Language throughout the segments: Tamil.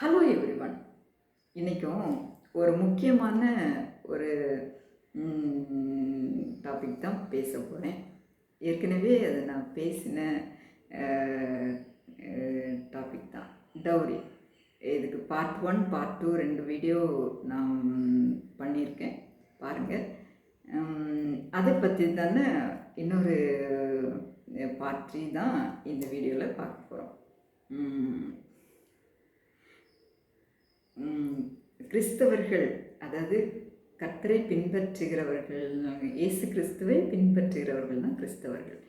ஹலோ எவ்ரிவன் இன்றைக்கும் ஒரு முக்கியமான ஒரு டாபிக் தான் பேச போகிறேன் ஏற்கனவே அதை நான் பேசின டாபிக் தான். டவுரி இதுக்கு பார்ட் ஒன் பார்ட் டூ ரெண்டு வீடியோ நான் பண்ணியிருக்கேன். பாருங்கள் அதை பற்றி தானே இன்னொரு பார்ட் த்ரீ தான் இந்த வீடியோவில் பார்க்க போகிறோம் கிறிஸ்தவர்கள் அதாவது கர்த்தரை பின்பற்றுகிறவர்கள் இயேசு கிறிஸ்துவை பின்பற்றுகிறவர்கள் தான் கிறிஸ்தவர்கள்.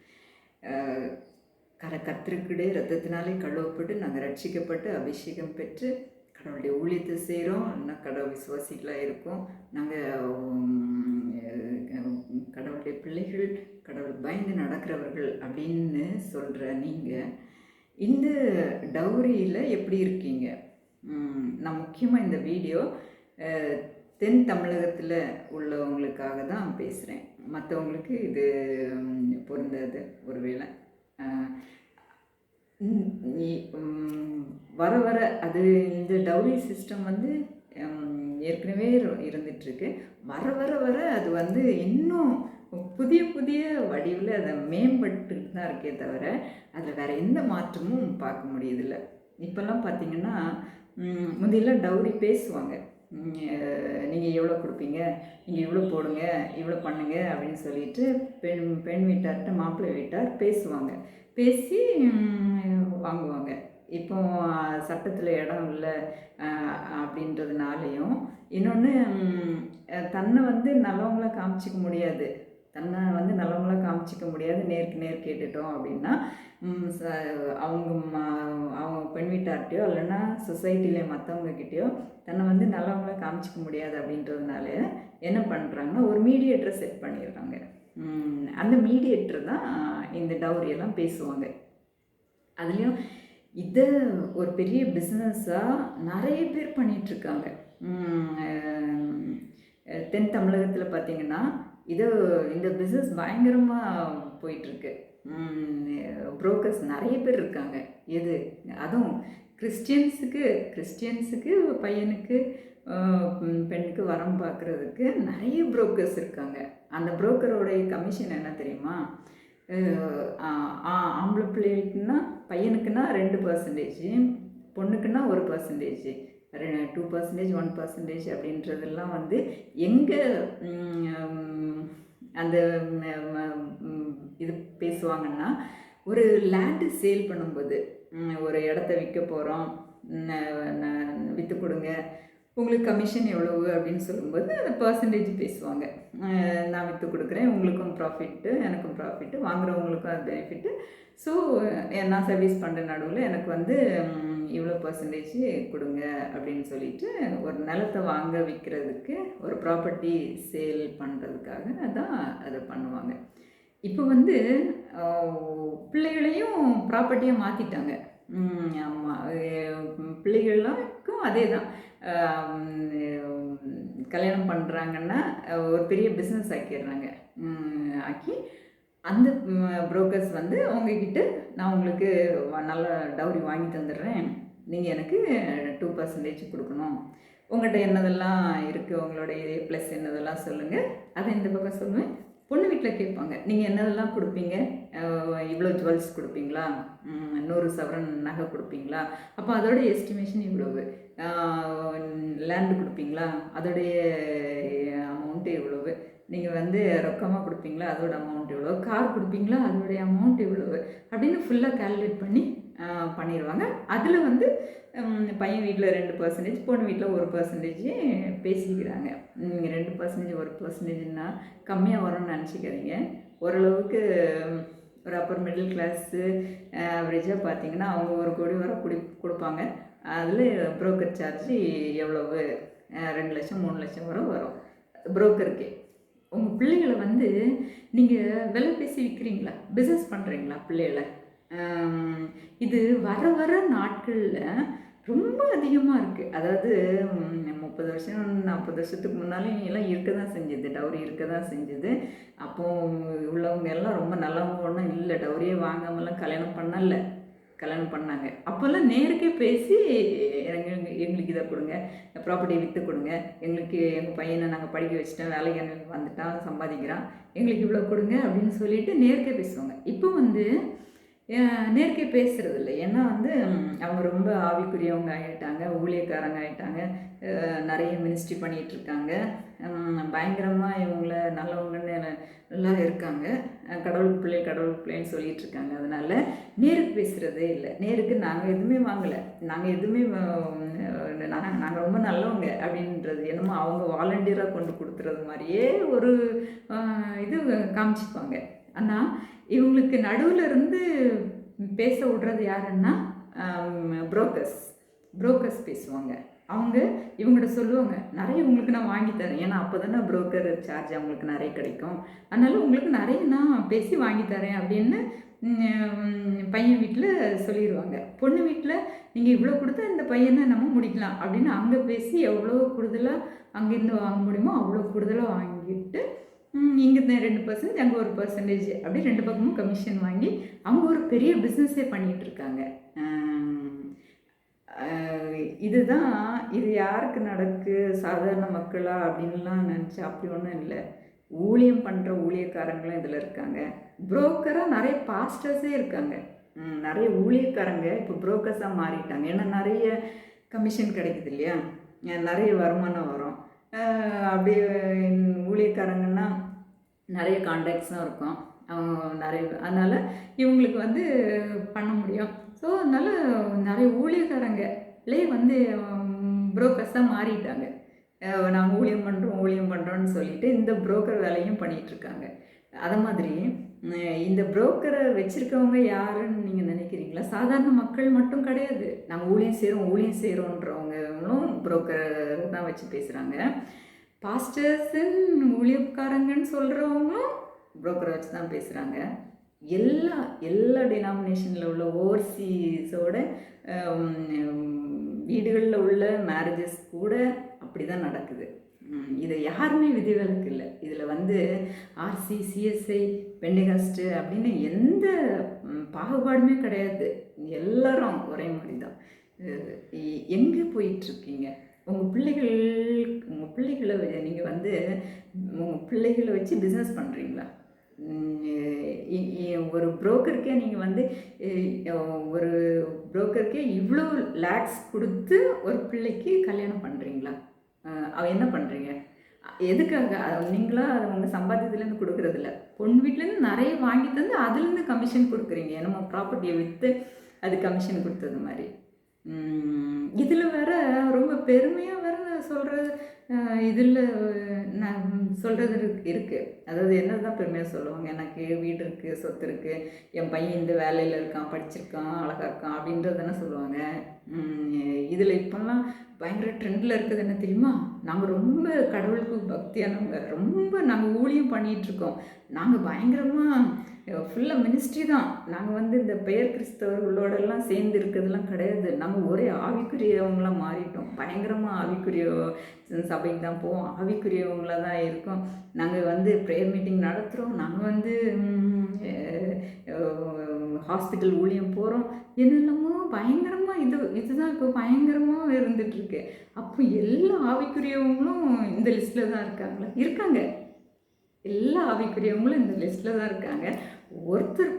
கர கத்திரிக்கிடையே ரத்தத்தினாலே கழுவப்பட்டு நாங்கள் ரட்சிக்கப்பட்டு அபிஷேகம் பெற்று கடவுளுடைய ஊழியத்தை செய்கிறோம் இன்னும் கடவுள் விசுவாசிகளாக இருக்கோம். நாங்கள் கடவுளுடைய பிள்ளைகள் கடவுள் பயந்து நடக்கிறவர்கள் அப்படின்னு சொல்கிற நீங்கள் இந்த டவுரியில் எப்படி இருக்கீங்க? நான் முக்கியமாக இந்த வீடியோ தென் தமிழகத்தில் உள்ளவங்களுக்காக தான் பேசுகிறேன் மற்றவங்களுக்கு இது பொருந்தாது ஒருவேளை. வர வர அது இந்த டவுரி சிஸ்டம் வந்து ஏற்கனவே இருந்துகிட்ருக்கு வர வர வர அது வந்து இன்னும் புதிய புதிய வடிவில் அதை மேம்பட்டு தான் இருக்கே தவிர அதில் வேறு எந்த மாற்றமும் பார்க்க முடியதில்லை இப்போல்லாம் பார்த்திங்கன்னா முந்தையெல்லாம் டவுரி பேசுவாங்க. நீங்கள் எவ்வளோ கொடுப்பீங்க? நீங்கள் இவ்வளோ போடுங்க? இவ்வளோ பண்ணுங்க? அப்படின்னு சொல்லிட்டு பெண் பெண் வீட்டார்கிட்ட மாப்பிள்ளை வீட்டார் பேசுவாங்க. பேசி வாங்குவாங்க. இப்போ சட்டத்தில் இடம் இல்லை அப்படின்றதுனாலையும் இன்னொன்று தன்னை வந்து நல்லவங்களாக காமிச்சிக்க முடியாது. தன்னை வந்து நல்லவங்களாக காமிச்சிக்க முடியாது. நேருக்கு நேர் கேட்டுட்டோம் அப்படின்னா அவங்க அவங்க பெண் வீட்டார்கிட்டையோ இல்லைன்னா சொசைட்டியில் மற்றவங்கக்கிட்டேயோ தன்னை வந்து நல்லவங்கள காமிச்சிக்க முடியாது அப்படின்றதுனால என்ன பண்ணுறாங்கன்னா ஒரு மீடியேட்டரை செட் பண்ணிடுறாங்க. அந்த மீடியேட்டர் தான் இந்த டவுரியெல்லாம் பேசுவாங்க. அதுலேயும் இதை ஒரு பெரிய பிஸ்னஸாக நிறைய பேர் பண்ணிகிட்ருக்காங்க தென் தமிழகத்தில் பார்த்திங்கன்னா இது இந்த பிஸ்னஸ் பயங்கரமாக போயிட்டுருக்கு. புரோக்கர்ஸ் நிறைய பேர் இருக்காங்க. எது? அதுவும் கிறிஸ்டியன்ஸுக்கு கிறிஸ்டியன்ஸுக்கு பையனுக்கு பெண்ணுக்கு வரம் பார்க்குறதுக்கு நிறைய புரோக்கர்ஸ் இருக்காங்க. அந்த புரோக்கரோடைய கமிஷன் என்ன தெரியுமா? ஆம்பளை பிள்ளைகளுக்குன்னா பையனுக்குன்னா ரெண்டு பர்சன்டேஜ் பொண்ணுக்குன்னா ஒரு percentage two percentage one percentage அப்படின்றதெல்லாம் வந்து எங்கே அந்த இது பேசுவாங்கன்னா ஒரு லேண்டு சேல் பண்ணும்போது ஒரு இடத்த விற்க போகிறோம் விற்று கொடுங்க உங்களுக்கு கமிஷன் எவ்வளவு அப்படின்னு சொல்லும்போது அந்த பர்சன்டேஜ் பேசுவாங்க. நான் விற்று கொடுக்குறேன் உங்களுக்கும் ப்ராஃபிட்டு எனக்கும் ப்ராஃபிட்டு வாங்குறவங்களுக்கும் அது பெனிஃபிட்டு ஸோ நான் சர்வீஸ் பண்ணுற நடுவில் எனக்கு வந்து இவ்வளோ பர்சன்டேஜ் கொடுங்க அப்படின்னு சொல்லிட்டு ஒரு நிலத்தை வாங்க விற்கிறதுக்கு ஒரு ப்ராப்பர்ட்டி சேல் பண்ணுறதுக்காக தான் அதை பண்ணுவாங்க. இப்போ வந்து பிள்ளைகளையும் ப்ராப்பர்ட்டியாக மாற்றிட்டாங்க ஆமாம் பிள்ளைகளுக்கும் அதே தான் கல்யாணம் பண்ணுறாங்கன்னா ஒரு பெரிய பிஸ்னஸ் ஆக்கிடுறாங்க. ஆக்கி அந்த புரோக்கர்ஸ் வந்து அவங்கக்கிட்ட நான் உங்களுக்கு நல்ல டவுரி வாங்கி தந்துடுறேன். நீங்கள் எனக்கு டூ பர்சன்டேஜ் கொடுக்கணும். உங்கள்கிட்ட என்னதெல்லாம் இருக்குது உங்களுடைய ப்ளஸ் என்னதெல்லாம் சொல்லுங்கள் அதை இந்த பக்கம் சொல்லுவேன். பொண்ணு வீட்டில் கேட்பாங்க நீங்கள் என்னதெல்லாம் கொடுப்பீங்க? இவ்வளோ ஜுவல்ஸ் கொடுப்பீங்களா? நூறு சவரன் நகை கொடுப்பீங்களா? அப்போ அதோடைய எஸ்டிமேஷன் இவ்வளவு. லேண்டு கொடுப்பீங்களா? அதோடைய அமௌண்ட்டு இவ்வளவு நீங்கள் வந்து ரொக்கமாக கொடுப்பீங்களா? அதோட அமௌண்ட் இவ்வளோ கார் கொடுப்பீங்களா? அதோடைய அமௌண்ட் இவ்வளவு அப்படின்னு ஃபுல்லாக கால்குலேட் பண்ணி பண்ணிடுவாங்க அதில் வந்து பையன் வீட்டில் ரெண்டு பர்சன்டேஜ் பொண்ணு வீட்டில் ஒரு பர்சன்டேஜ் பேசிக்கிறாங்க. நீங்கள் ரெண்டு பர்சன்டேஜ் ஒரு பர்சன்டேஜ்னா கம்மியாக வரும்னு நினச்சிக்காதீங்க. ஓரளவுக்கு ஒரு அப்பர் மிடில் கிளாஸு ஆவரேஜாக பார்த்தீங்கன்னா அவங்க ஒரு கோடி வர குடி கொடுப்பாங்க. அதில் ப்ரோக்கர் சார்ஜ் எவ்வளவு? ரெண்டு லட்சம் மூணு லட்சம் வரை வரும். புரோக்கருக்கு உங்கள் பிள்ளைகளை வந்து நீங்கள் விலை பேசி விற்கிறீங்களா பிஸ்னஸ் பண்ணுறீங்களா பிள்ளைகளை? இது வர வர நாட்களில் ரொம்ப அதிகமாக இருக்குது அதாவது முப்பது வருஷம் நாற்பது வருஷத்துக்கு முன்னாலே எல்லாம் இருக்க தான் செஞ்சது. டவுரி இருக்க தான் செஞ்சது. அப்போது உள்ளவங்க எல்லாம் ரொம்ப நல்லவங்க ஒன்றும் இல்லை. டவுரியே வாங்காமலாம் கல்யாணம் பண்ணல. கல்யாணம் பண்ணாங்க. அப்போல்லாம் நேருக்கே பேசி எங்களுக்கு இதை கொடுங்க. ப்ராப்பர்ட்டியை விற்று கொடுங்க. எங்களுக்கு எங்கள் பையனை நாங்கள் படிக்க வச்சுட்டோம். வேலைக்கு எங்களுக்கு வந்துட்டான் சம்பாதிக்கிறான். எங்களுக்கு இவ்வளோ கொடுங்க அப்படின்னு சொல்லிட்டு நேருக்கே பேசுவாங்க. இப்போ வந்து நேருக்கே பேசுறது இல்லை ஏன்னா வந்து அவங்க ரொம்ப ஆவிக்குரியவங்க ஆகிட்டாங்க ஊழியக்காரங்க ஆகிட்டாங்க நிறைய மினிஸ்ட்ரி பண்ணிகிட்டு இருக்காங்க. பயங்கரமாக இவங்கள நல்லவங்கன்னு நல்லா இருக்காங்க. கடவுள் பிள்ளை கடவுள் பிள்ளைன்னு சொல்லிட்டு இருக்காங்க. அதனால நேருக்கு பேசுகிறதே இல்லை. நேருக்கு நாங்கள் எதுவுமே வாங்கலை. நாங்கள் எதுவுமே நாங்கள் நாங்கள் ரொம்ப நல்லவங்க அப்படின்றது என்னமோ அவங்க வாலண்டியராக கொண்டு கொடுத்துறது மாதிரியே ஒரு இது காமிச்சிப்பாங்க. ஆனால் இவங்களுக்கு நடுவில் இருந்து பேச விடுறது யாருன்னா புரோக்கர்ஸ் புரோக்கர்ஸ் பேசுவாங்க. அவங்க இவங்கள்ட்ட சொல்லுவாங்க நிறைய உங்களுக்கு நான் வாங்கி தரேன். ஏன்னா அப்போ தானே புரோக்கர் சார்ஜ் அவங்களுக்கு நிறைய கிடைக்கும். அதனால உங்களுக்கு நிறைய நான் பேசி வாங்கி தரேன் அப்படின்னு பையன் வீட்டில் சொல்லிடுவாங்க பொண்ணு வீட்டில் நீங்கள் இவ்வளோ கொடுத்தா இந்த பையனை நம்ம முடிக்கலாம் அப்படின்னு அங்கே பேசி எவ்வளோ கூடுதலாக அங்கேருந்து வாங்க முடியுமோ அவ்வளோ கூடுதலாக வாங்கிட்டு இங்கே ரெண்டு பர்சன்டேஜ் அங்கே ஒரு பர்சன்டேஜ் அப்படி ரெண்டு பக்கமும் கமிஷன் வாங்கி அவங்க ஒரு பெரிய பிஸ்னஸே பண்ணிகிட்டு இருக்காங்க. இதுதான் இது யாருக்கு நடக்கு சாதாரண மக்களா அப்படின்லாம் நினச்சா அப்படி ஒன்றும் இல்லை. ஊழியம் பண்ணுற ஊழியக்காரங்களும் இதில் இருக்காங்க. புரோக்கராக நிறைய பாஸ்டர்ஸே இருக்காங்க. நிறைய ஊழியக்காரங்க இப்போ புரோக்கர்ஸாக மாறிட்டாங்க. ஏன்னா நிறைய கமிஷன் கிடைக்குது இல்லையா? நிறைய வருமானம் வரும். அப்படி அப்படியே ஊழியக்காரங்கன்னா நிறைய கான்டாக்ட்ஸும் இருக்கும். அவங்க நிறைய அதனால் இவங்களுக்கு வந்து பண்ண முடியும். ஸோ அதனால் நிறைய ஊழியக்காரங்களே வந்து புரோக்கர்ஸாக மாறிட்டாங்க. நாங்கள் ஊழியம் பண்ணுறோம் ஊழியம் பண்ணுறோன்னு சொல்லிட்டு இந்த புரோக்கர் வேலையும் பண்ணிகிட்டு இருக்காங்க. மாதிரி இந்த புரோக்கரை வச்சுருக்கவங்க யாருன்னு நீங்கள் நினைக்கிறீங்களா? சாதாரண மக்கள் மட்டும் கிடையாது. நாங்கள் ஊழியம் செய்கிறோம் ஊழியம் செய்கிறோன்றவங்களும் புரோக்கரை தான் வச்சு பேசுகிறாங்க பாஸ்டர்ஸுன்னு ஊழியக்காரங்கன்னு சொல்கிறவங்களும் புரோக்கரை வச்சு தான் பேசுகிறாங்க எல்லா எல்லா டினாமினேஷனில் உள்ள ஓவர்சீஸோட வீடுகளில் உள்ள மேரேஜஸ் கூட அப்படி தான் நடக்குது இதை யாருமே விதிவிலக்கு இல்லை. இதில் வந்து ஆர்சி சிஎஸ்ஐ பெண்டிகாஸ்ட்டு அப்படின்னு எந்த பாகுபாடுமே கிடையாது. எல்லாரும் ஒரே மாதிரி தான் எங்கே போயிட்டுருக்கீங்க? உங்கள் பிள்ளைகள் உங்கள் பிள்ளைகளை நீங்கள் வந்து உங்கள் பிள்ளைகளை வச்சு பிஸ்னஸ் பண்ணுறீங்களா ஒரு புரோக்கருக்கே நீங்கள் வந்து ஒரு புரோக்கருக்கே இவ்வளோ லேக்ஸ் கொடுத்து ஒரு பிள்ளைக்கு கல்யாணம் பண்ணுறீங்களா அவ என்ன பண்ணுறீங்க எதுக்காக? நீங்களாக அதை அது உங்கள் சம்பாத்தியத்துலேருந்து கொடுக்குறதில்ல. பொண்ணு வீட்டிலேருந்து நிறைய வாங்கி தந்து அதுலேருந்து கமிஷன் கொடுக்குறீங்க. நம்ம ப்ராப்பர்ட்டியை விற்று அது கமிஷன் கொடுத்தது மாதிரி. இதில் வேற ரொம்ப பெருமையாக வேற சொல்கிறது இதில் நான் சொல்கிறது இருக்குது அதாவது என்னதான் பெருமையாக சொல்லுவாங்க? எனக்கு வீடு இருக்குது சொத்து இருக்குது என் பையன் இந்த வேலையில் இருக்கான் படிச்சிருக்கான் அழகாக இருக்கான் அப்படின்றதானே சொல்லுவாங்க. இதில் இப்போல்லாம் பயங்கர ட்ரெண்டில் இருக்குது என்ன தெரியுமா? நாங்கள் ரொம்ப கடவுளுக்கு பக்தியானவங்க. ரொம்ப நாங்கள் ஊழியம் பண்ணிகிட்ருக்கோம் நாங்கள் பயங்கரமாக ஃபுல்லாக மினிஸ்ட்ரி தான். நாங்கள் வந்து இந்த பெயர் கிறிஸ்தவர்களோடெல்லாம் சேர்ந்து இருக்கிறதுலாம் கிடையாது. நாங்கள் ஒரே ஆவிக்குரியவங்களாம் மாறிட்டோம். பயங்கரமாக ஆவிக்குரிய சபைக்கு தான் போவோம். ஆவிக்குரியவங்களாக தான் இருக்கோம். நாங்கள் வந்து ப்ரேயர் மீட்டிங் நடத்துகிறோம் நாங்கள் வந்து ஹாஸ்பிட்டல் ஊழியம் போகிறோம் என்னெல்லாமோ பயங்கரமாக இது இதுதான் இப்போ பயங்கரமாக இருந்துகிட்ருக்கு அப்போ எல்லா ஆவிக்குரியவங்களும் இந்த லிஸ்ட்டில் தான் இருக்காங்களா? இருக்காங்க. எல்லா ஆவிக்குரியவங்களும் இந்த லிஸ்ட்டில் தான் இருக்காங்க. ஒருத்தர்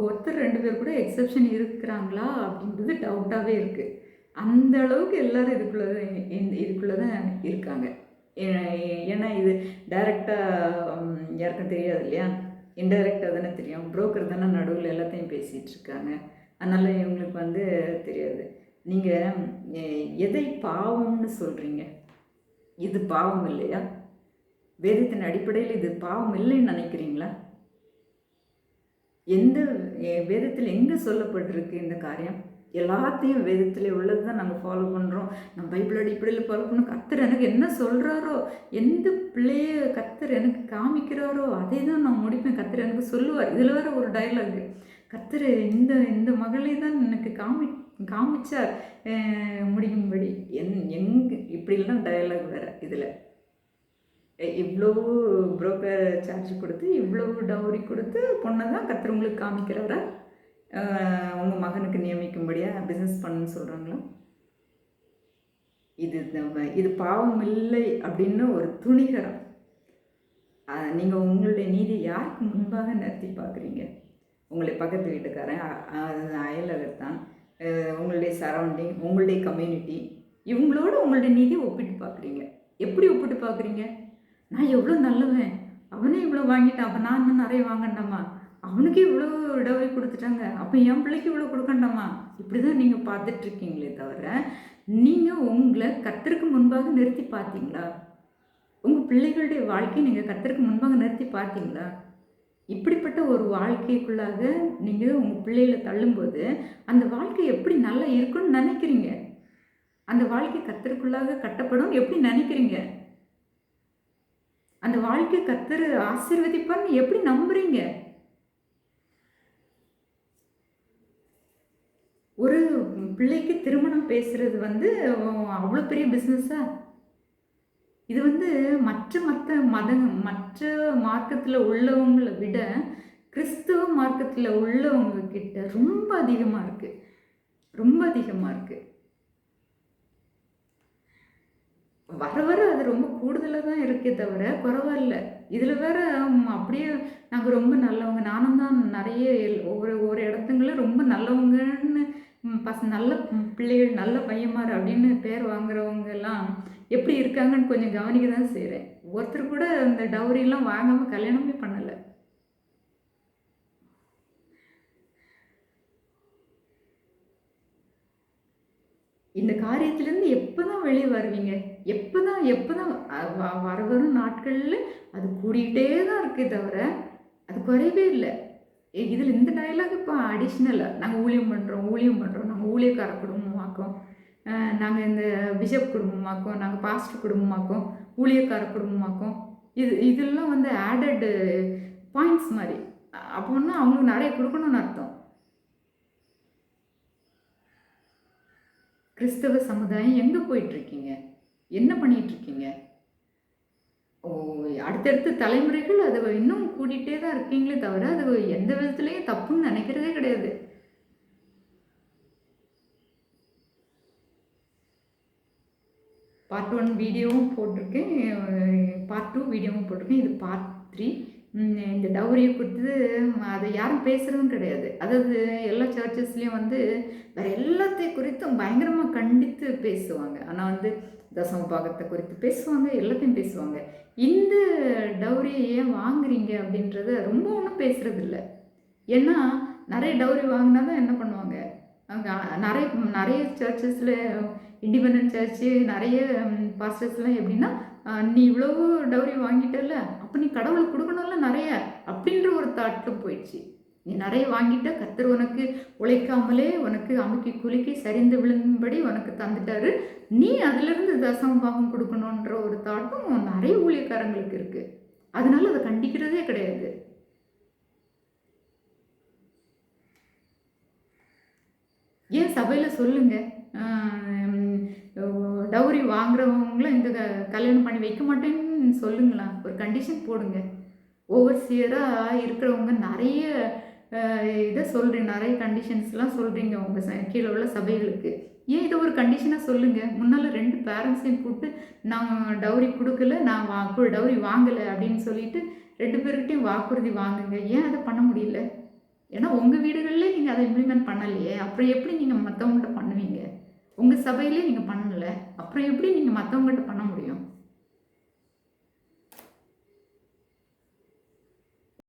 ஒருத்தர் ரெண்டு பேர் கூட எக்ஸப்ஷன் இருக்கிறாங்களா அப்படின்றது டவுட்டாகவே இருக்குது அந்த அளவுக்கு எல்லோரும் இதுக்குள்ளே தான் இந்த இதுக்குள்ளே தான் இருக்காங்க. ஏ- ஏன்னா இது டைரெக்டாக யாருக்கும் தெரியாது இல்லையா? இன்டெரக்டாக தானே தெரியும். புரோக்கர் தானே நடுவில் எல்லாத்தையும் பேசிகிட்டு இருக்காங்க. அதனால் இவங்களுக்கு வந்து தெரியாது. நீங்கள் எதை பாவம்னு சொல்கிறீங்க இது பாவம் இல்லையா? வேதத்தின் அடிப்படையில் இது பாவம் இல்லைன்னு நினைக்கிறீங்களா? எந்த எ- வேதத்தில் எங்கே சொல்லப்பட்டிருக்கு இந்த காரியம்? எல்லாத்தையும் வேதத்தில் உள்ளது தான் நாங்கள் ஃபாலோ பண்ணுறோம் நம்ம பைபிள் அடிப்படையில் ஃபாலோ பண்ணோம் கத்தர் எனக்கு என்ன சொல்கிறாரோ எந்த பிள்ளைய கத்தர் எனக்கு காமிக்கிறாரோ அதை தான் நான் முடிப்பேன். கத்தர் எனக்கு சொல்லுவார். இதில் வேறு ஒரு டயலாக் கத்தர் இந்த இந்த மகளை தான் எனக்கு காமி காமிச்சார். முடியும்படி. என் எங்கு இப்படிலாம் டயலாக் வேறு இதில். இவ்வளவு புரோக்கர் சார்ஜ் கொடுத்து இவ்வளவு டவுரி கொடுத்து பொண்ணை தான் கத்தர் உங்களுக்கு காமிக்கிறாரா உங்கள் மகனுக்கு நியமிக்கும்படியாக பிஸ்னஸ் பண்ணுன்னு சொல்கிறாங்களா இது நம்ம இது பாவம் இல்லை அப்படின்னு ஒரு துணிகரம். நீங்கள் உங்களுடைய நீதி யாருக்கு முன்பாக நிறுத்தி பார்க்குறீங்க? உங்களுடைய பக்கத்து வீட்டுக்காரன் அ- அ- அயலகத்தான் உங்களுடைய சரௌண்டிங் உங்களுடைய கம்யூனிட்டி இவங்களோட உங்களுடைய நீதியை ஒப்பிட்டு பார்க்குறீங்க. எப்படி ஒப்பிட்டு பார்க்குறீங்க? நான் எவ்வளோ நல்லவன். அவனே இவ்வளோ வாங்கிட்டான். அப்போ நான் இன்னும் நிறைய வாங்கினேம்மா அவனுக்கே இவ்வளோ இடவை கொடுத்துட்டாங்க. அப்போ என் பிள்ளைக்கு இவ்வளோ கொடுக்கண்டாமா இப்படி தான் நீங்கள் பார்த்துட்ருக்கீங்களே தவிர நீங்கள் உங்களை கத்தருக்கு முன்பாக நிறுத்தி பார்த்தீங்களா? உங்கள் பிள்ளைகளுடைய வாழ்க்கையை நீங்கள் கத்தருக்கு முன்பாக நிறுத்தி பார்த்தீங்களா? இப்படிப்பட்ட ஒரு வாழ்க்கைக்குள்ளாக நீங்கள் உங்கள் பிள்ளைகளை தள்ளும்போது அந்த வாழ்க்கை எப்படி நல்லா இருக்குன்னு நினைக்கிறீங்க? அந்த வாழ்க்கை கத்தருக்குள்ளாக கட்டப்படும் எப்படி நினைக்கிறீங்க? அந்த வாழ்க்கை கத்தர் ஆசீர்வதிப்பான்னு எப்படி நம்புறீங்க ஒரு பிள்ளைக்கு திருமணம் பேசுகிறது வந்து அவ்வளோ பெரிய பிஸ்னஸா இது வந்து மற்ற மற்ற மத மற்ற மார்க்கத்தில் உள்ளவங்களை விட கிறிஸ்துவ மார்க்கத்தில் உள்ளவங்க கிட்ட ரொம்ப அதிகமாக இருக்குது ரொம்ப அதிகமாக இருக்குது வர வர அது ரொம்ப கூடுதலாக தான் இருக்கே தவிர பரவாயில்ல. இதில் வேற அப்படியே நாங்கள் ரொம்ப நல்லவங்க. நானும் தான் நிறைய எல்- ஒவ்வொரு ஒவ்வொரு இடத்துங்களும் ரொம்ப நல்லவங்கன்னு பச நல்ல பிள்ளைகள் நல்ல பையன்மார் அப்படின்னு பேர் வாங்குறவங்க எல்லாம் எப்படி இருக்காங்கன்னு கொஞ்சம் கவனிக்க தான் செய்கிறேன் ஒருத்தர் கூட இந்த டவுரியெல்லாம் வாங்காமல் கல்யாணமே பண்ணலை. இந்த காரியத்திலேருந்து எப்போ தான் வெளியே வருவீங்க? எப்போ தான் எப்போ தான் வர வரும் நாட்களில் அது கூடிக்கிட்டே தான் இருக்கே தவிர அது குறையவே இல்லை. இதில் இந்த டயலாக் இப்போ அடிஷ்னலாக நாங்கள் ஊழியம் பண்ணுறோம் ஊழியம் பண்ணுறோம் நாங்கள் ஊழியக்கார குடும்பமாக்கோம். நாங்கள் இந்த பிஷப் குடும்பமாக்கோம் நாங்கள் பாஸ்டர் குடும்பமாக்கோம் ஊழியக்கார குடும்பமாக்கோம். இது இதெல்லாம் வந்து ஆடடு பாயிண்ட்ஸ் மாதிரி. அப்போன்னா அவங்களுக்கு நிறைய கொடுக்கணும்னு அர்த்தம். கிறிஸ்தவ சமுதாயம் எங்கே போயிட்டுருக்கீங்க என்ன பண்ணிகிட்ருக்கீங்க அடுத்தடுத்த தலைமுறைகள் அதை இன்னும் கூட்டிகிட்டே தான் இருக்கீங்களே தவிர அது எந்த விதத்துலேயும் தப்புன்னு நினைக்கிறதே கிடையாது. பார்ட் ஒன் வீடியோவும் போட்டிருக்கேன். பார்ட் டூ வீடியோவும் போட்டிருக்கேன். இது பார்ட் த்ரீ இந்த டவுரியை கொடுத்து அதை யாரும் பேசுகிறதும் கிடையாது. அதாவது எல்லா சர்ச்சஸ்லேயும் வந்து வேறு எல்லாத்தை குறித்தும் பயங்கரமாக கண்டித்து பேசுவாங்க. ஆனால் வந்து தசம பாகத்தை குறித்து பேசுவாங்க எல்லாத்தையும் பேசுவாங்க. இந்த டவுரியை ஏன் வாங்குறீங்க அப்படின்றத ரொம்ப ஒன்றும் பேசுறது இல்லை ஏன்னா நிறைய டவுரி வாங்கினா தான் என்ன பண்ணுவாங்க? அங்கே நிறைய நிறைய சர்ச்சஸில் இண்டிபெண்ட் சர்ச்சு நிறைய பாஸ்டர்ஸ்லாம் எப்படின்னா நீ இவ்வளவு டவுரி வாங்கிட்டல அப்போ நீ கடவுளுக்கு கொடுக்கணும்ல நிறைய அப்படின்ற ஒரு தாட்டில் போயிடுச்சு. நீ நிறைய வாங்கிட்ட கத்தர் உனக்கு உழைக்காமலே உனக்கு அமுக்கி குலுக்கி சரிந்து விழுங்கும்படி உனக்கு தந்துட்டாரு. நீ அதிலிருந்து தசம்பாகம் கொடுக்கணுன்ற ஒரு தாட்டும் நிறைய ஊழியக்காரங்களுக்கு இருக்கு. அதனால அதை கண்டிக்கிறதே கிடையாது. ஏன் சபையில் சொல்லுங்க? டவுரி வாங்குறவங்களும் இந்த க- கல்யாணம் பண்ணி வைக்க மாட்டேன்னு சொல்லுங்களா ஒரு கண்டிஷன் போடுங்க. ஓவர்சியராக இருக்கிறவங்க நிறைய இதை சொல்கிறேன் நிறைய கண்டிஷன்ஸ்லாம் சொல்கிறீங்க உங்கள் ச கீழே உள்ள சபைகளுக்கு. ஏன் இதை ஒரு கண்டிஷனாக சொல்லுங்கள் முன்னால் ரெண்டு பேரண்ட்ஸையும் கூப்பிட்டு நான் டவுரி கொடுக்கல நான் வா டவுரி வாங்கலை அப்படின்னு சொல்லிட்டு ரெண்டு பேர்கிட்டையும் வாக்குறுதி வாங்குங்க. ஏன் அதை பண்ண முடியல? ஏன்னா உங்கள் வீடுகளில் நீங்கள் அதை இம்ப்ளிமெண்ட் பண்ணலையே. அப்புறம் எப்படி நீங்கள் மற்றவங்கள்ட்ட பண்ணுவீங்க? உங்கள் சபையிலே நீங்கள் பண்ணலை. அப்புறம் எப்படி நீங்கள் மற்றவங்கள்ட்ட பண்ண முடியும்?